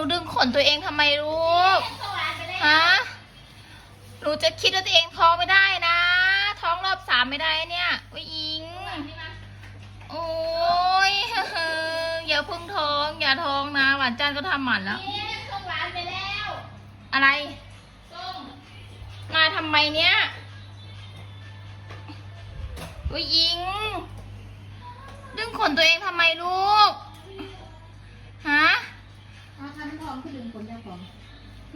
นูดึงขนตัวเองทำไมลูกฮะหนูจะคิดว่าตัวเองท้องไม่ได้นะ ท้องรอบสามไม่ได้เนี่ยอุ้ยอิงโอ้ยอย่าเพึ่งท้อง อย่าท้องนะ หวานจันทร์ก็ทำหมันแล้วส่งหวานไปแล้วอะไรส้มมาทำไมเนี่ยอุ้ยอิง ดึงขนตัวเองทำไมลูก ฮะถ้าทำท องคือดึงผลเจ้าของ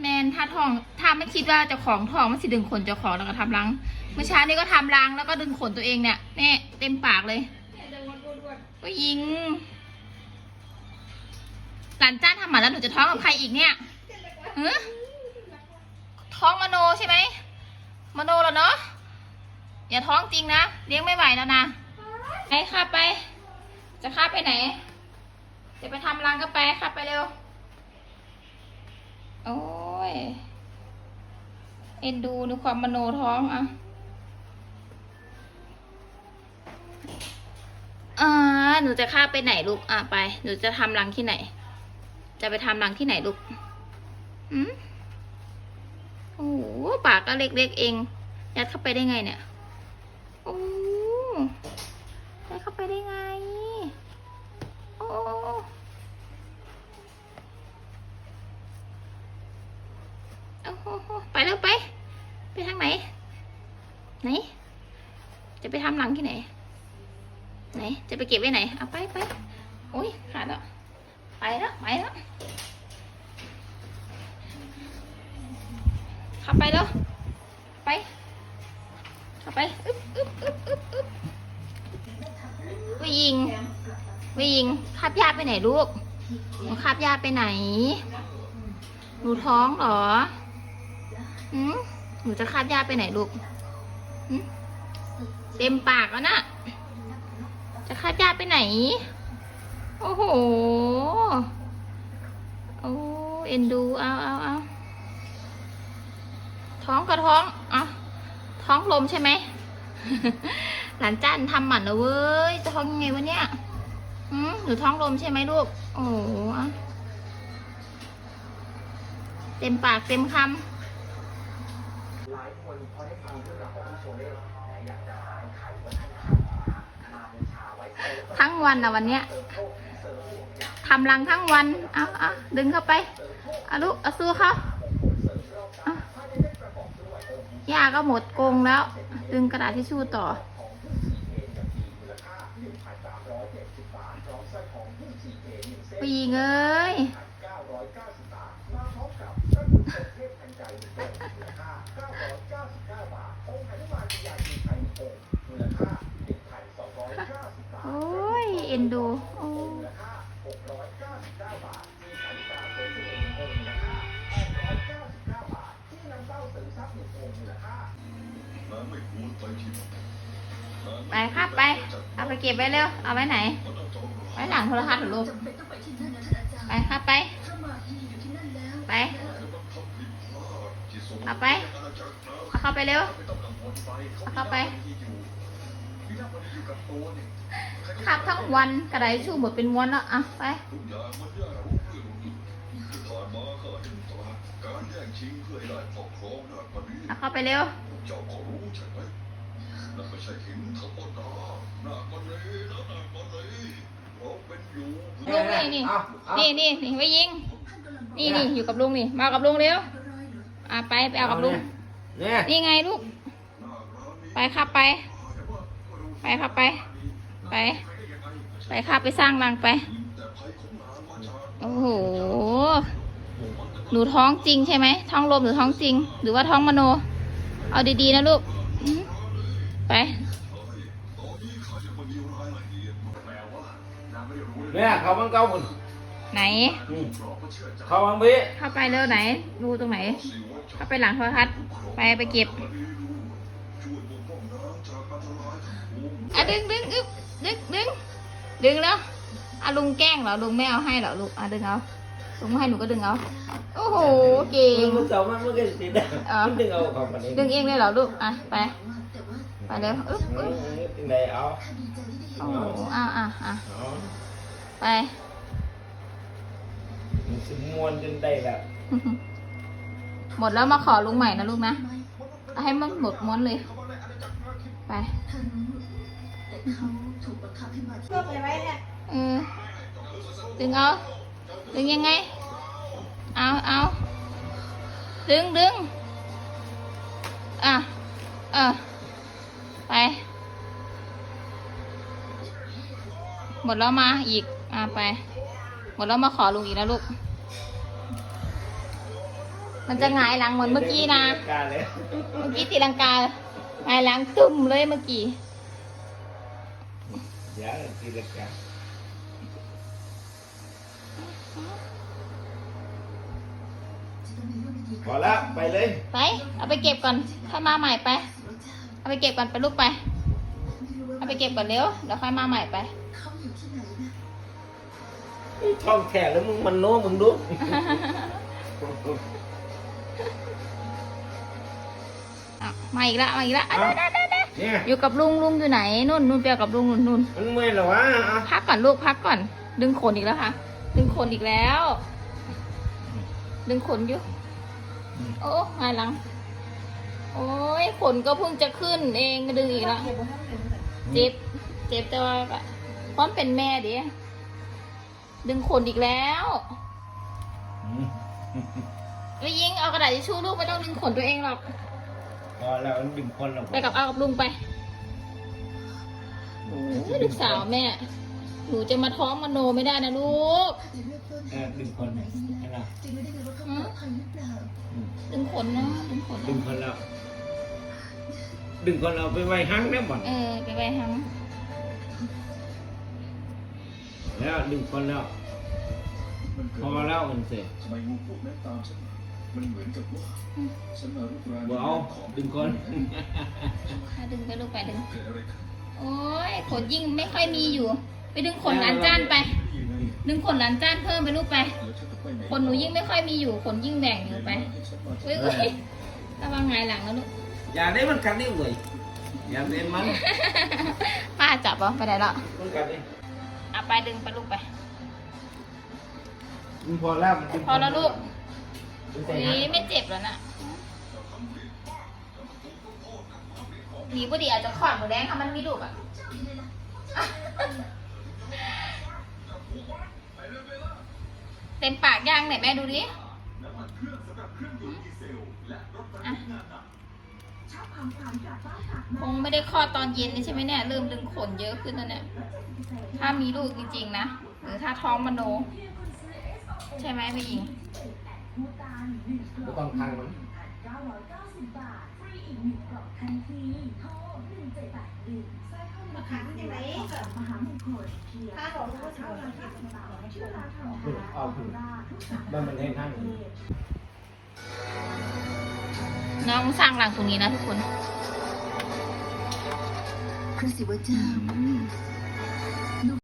แมนถ้าทองถ้าไม่คิดว่าเจะของทองมันสิดึงขนเจ้าของแล้วก็ทำรังเมื่อเช้านี้ก็ทำรังแล้วก็ดึงขนตัวเองเนี่ยเนี่ยเต็มปากเลย เนี่ยดึงวันวนวนก็ยิง หลานจ้านทำหมันแล้วหนูจะท้องกับใครอีกเนี่ยฮะท้องมโนใช่ไหมมโนแล้วเนาะอย่าท้องจริงนะเลี้ยงไม่ไหวแล้วนะไปข้าไป จะข้าไปไหน จะไปทำรังก็ไปข้าไปเร็ว โอ้ย เอ็นดูในความมโนท้องอะอ่าหนูจะข้าไปไหนลูก อะไป หนูจะทำรังที่ไหน จะไปทำรังที่ไหนลูกอืมโอ้โหปากก็เล็กๆเอง ยัดเข้าไปได้ไงเนี่ย โอ้ยัดเข้าไปได้ไง โอ้โหไปแล้วไป ไปทางไหน ไหน จะไปทำรังที่ไหน ไหน จะไปเก็บไว้ไหน เอาไปไปโอ้ยขาดแล้ว ไปแล้วไปแล้วข้าไปแล้ว ไปข้าไป อึ๊บอึ๊บอึ๊บอึ๊บอึ๊บวิยิงวิยิงคาบยาไปไหนลูกหนูคาบยาไปไหนหนูท้องเหรอ หืมหนูจะคาบยาไปไหนลูกเต็มปากแล้วนะ จะคาดยาไปไหน โอ้โห โอ้เอ็นดูเอาเอาเอาท้องกับท้องอะท้องลมใช่ไหม หลานจ้านทำหมันแล้วเว้ย จะท้องยังไงวะเนี่ยหืมหนูท้องลมใช่ไหมลูก โอ้โหเต็มปากเต็มคำ หลายคนพอได้ฟังเรื่องราวของพี่โชเล่อยากจะหายไข่วันนั้นมาบูชาไว้ทั้งวันอะวันเนี้ยทำรังทั้งวันเอาเอาดึงเข้าไปเอาลูกเอาสู้เขาเอาย่าก็หมดกงแล้ว ดึงกระดาษทิชชู่ต่อมูลค่า1,370บาทพร้อมสร้อยทองหุ้ม4 k 1เส้นปีเอ้ย โอ้ย เอ็นดู โอ้มูลค่า699บาทมีสาริกาเสริมสิริหนึ่งองค์มูลค่า899บาทที่นำเต้าเสริมทรัพย์หนึ่งองค์มูลค่าน้ำไม่พูดไปที่ไปครับไป เอาไปเก็บไว้เร็ว เอาไว้ไหน ไว้หลังโทรทัศน์เหรอลูกไปครับไป ไป เอาไปเอาเข้าไปเร็วเอาเข้าไปขับทั้งวันกระไดชูหมดเป็นม้วนแล้วอะไปทุกอย่างมันยากรู้เรื่องที่ผ่านมาข้าเห็นตราการแย่งชิงเพื่อให้ได้ปกครองราชบัณฑิตเอาเข้าไปเร็วเจ้าก็รู้ใช่ไหมนั่นไม่ใช่หินทั้งหมดนะหน้าบันเลยนะหน้าบันเลยเราเป็นอยู่ลุงนี่นี่นี่นี่นี่ไว้ยิง นี่นี่อยู่กับลุงนี่ มากับลุงเร็ว อะไปไปเอากับลุงเนี่ยนี่ไงลูก ไปครับไป ไปครับไป ไป ไปครับไปสร้างรังไป โอ้โห หนูท้องจริงใช่ไหม ท้องลมหรือท้องจริง หรือว่าท้องมโน เอาดีๆนะลูกอืมไปเนี่ยเขาบังเก้าหมด ไหน อืมเขาบังพี่เข้าไปเร็วไหน ดูตรงไหน เข้าไปหลังโทรทัศน์ไปไปเก็บอะดึงดึงอึ๊บดึงดึงดึงแล้วอะลุงแกล้งเหรอลุงไม่เอาให้เหรอลูกอะดึงเอาลุงไม่ให้หนูก็ดึงเอาโอ้โหเก่ง มึงเจ้ามันมึงก็ติดได้เออ มึงดึงเอาของมันเองดึงเองเลยเหรอลูกอะไปไปเร็วอึ๊บอือึ๊บมได้เอาโอ้โหอะอะอะเอาไปมึง สิงมวนจนได้แบบหมดแล้วมาขอลุงใหม่นะลูกนะเอาให้มันหมดม้วนเลย ไปเพื่อไปไว้เนี่ยเออดึงเอา ดึงยังไง เอาเอาดึงดึงอะ เออ ไป หมดแล้วมาอีก อะไป หมดแล้วมาขอลุงอีกนะลูก มันจะหงายหลังเหมือนเมื่อกี้นะการเลยเมื่อกี้ตีลังกาหงายหลังตึมเลยเมื่อกี้เดี๋ยวทีละกันพอแล้วไปเลย ไป เอาไปเก็บก่อน ค่อยมาใหม่ไป เอาไปเก็บก่อนไปลูกไป เอาไปเก็บก่อนเร็ว เดี๋ยวค่อยมาใหม่ไปท่องแท้แล้วมึงมันโน้มึงดู มาอีกแล้วมาอีกแล้วอะได้ได้ได้ได้เนี่ยอยู่กับลุงลุงอยู่ไหนนู่นนู่นเปียกับลุงนู่นนู่นมันเมื่อยเหรอวะอะพักก่อนลูกพักก่อน ดึงขนอีกแล้วค่ะ ดึงขนอีกแล้ว ดึงขนอยู่ โอ้หายหลัง โอ้ยขนก็เพิ่งจะขึ้นเองก็ดึงอีกแล้วเก็บไว้ให้มันเลยเจ็บเจ็บแต่ว่าก็พร้อมเป็นแม่ดิดึงขนอีกแล้วอืมไปยิงเอากระดาษทิชชู่ลูกไม่ต้องดึงขนตัวเองหรอก พอแล้วมันดึงคนแล้วไปกับเอากับลุงไปโอ้ยลูกสาวแม่ หนูจะมาท้องมโนไม่ได้นะลูกเออดึงคนนะหืมอืมดึงขนนะดึงขนดึงคนแล้วดึงคนเราไปไว้หั้งได้บ่อนเออไปไปทแล้วดึงคนแล้วมันเกิดพอแล้วมันเสร็จทำไมงูพวกนั้นตามฉันมามันเหมือนกับว่าฉันมารุกรานบ่เอาของดึงคนำดึงไปลูกไปดึง เกิดอะไรขึ้นโอ้ยขนยิ่งไม่ค่อยมีอยู่ ไปดึงขนหลานจ้านไปยังไงดึงขนหลานจ้านเพิ่มไปลูกไป แล้วฉันจะไปไหนขนหนูยิ่งไม่ค่อยมีอยู่ ขนยิ่งแบ่งอยู่ไปให้ฉันมาเว้ยเว้ยระวังหงายหลังนะลูก อย่าได้มันกัดนี่เว้ยอย่าเล่นมันป้าจับเหรอไปไหนละมันกัดนี่เอาไปดึงไปลูกไปมันพอแล้วมันดึงพอแล้วลูกดึงใส่ นี่หั้งไม่เจ็บแล้วนะหนีพอดีอาจจะขอดหมูแดงถ้ามันมีลูกอะเต็มปากย่างไหนแม่ดูดิอะคงไม่ได้คลอดตอนเย็นนี่ใช่ไหมเนี่ยเริ่มดึงขนเยอะขึ้นแล้วเนี่ย ถ้ามีลูกจริงๆนะ หรือถ้าท้องมโน ใช่ไหมพี่หญิง ไม่ต้องทางมันมาขันยังไงก็ถ้าบอกว่าเช้าเราที่สาวให้ช่วยเราทำขึ้นเอาขึ้นมันมันให้นั่งน้องสร้างหลังตรงนี้นะทุกคนพระศิวเจ้า